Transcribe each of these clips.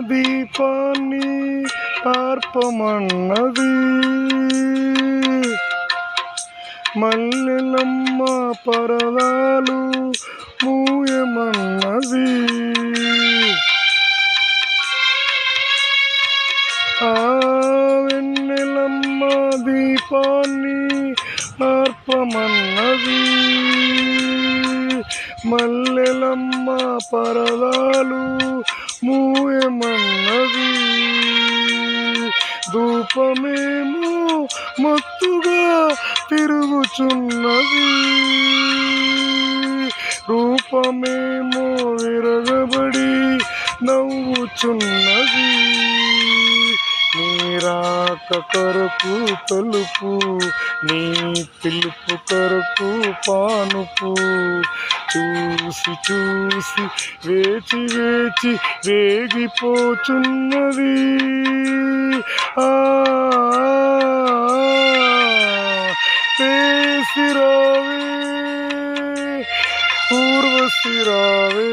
దీపాన్ని ఆర్పమన్నది మల్లెలమ్మ పరదాలు మూయమన్నది. ఆ వెన్నెలమ్మ దీపాన్ని అర్పమన్నది. మల్లెలమ్మ పరదాలు మూయమన్నది. ధూపమేమో మత్తుగా తిరుగుచున్నది. రూపమేమో విరగబడి నవ్వుచున్నది. నీరాక కొరకు తలుపు నీ పిలుపు కొరకు పానుపు చూసి చూసి వేచి వేచి వేగిపోచున్నది ఆ పేసిరావే పూర్వశిరావే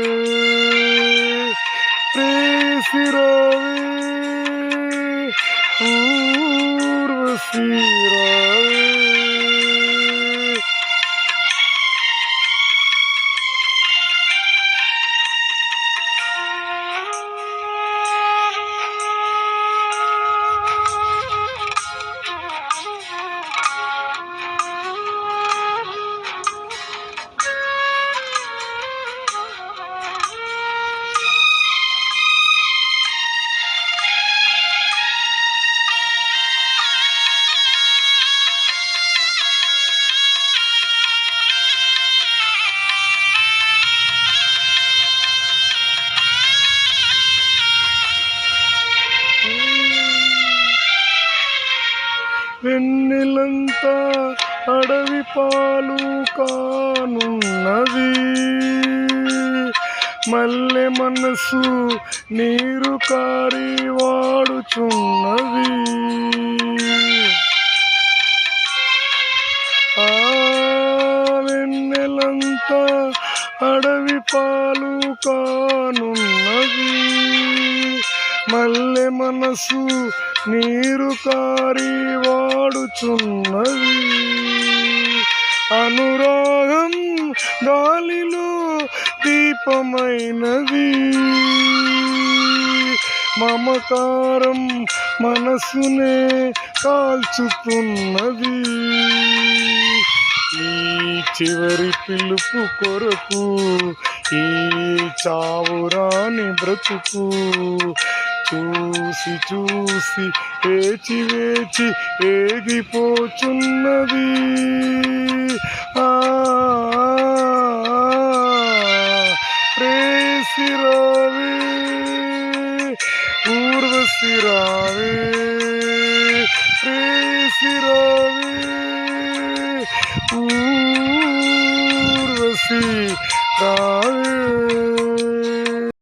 ప్రేసిరావే పూర్వశిరావే వెన్నెలంతా అడవి పాలు కానున్నది. మల్లె మనసు నీరు కారి వాడుచున్నది. ఆ వెన్నెలంతా అడవి పాలు కానున్నది. మల్లె మనసు నీరు కారి వాడుచున్నది అనురాగం గాలిలో దీపమైనది. మమకారం మనసునే కాల్చుతున్నది. ఈ చివరి పిలుపు కొరకు ఈ చావురాని బ్రతుకు చూసి చూసి వేచి వేచి ఏగిపోచున్నది. ప్రేసిరావి ఊర్వశిరావి ఊర్వశిరావే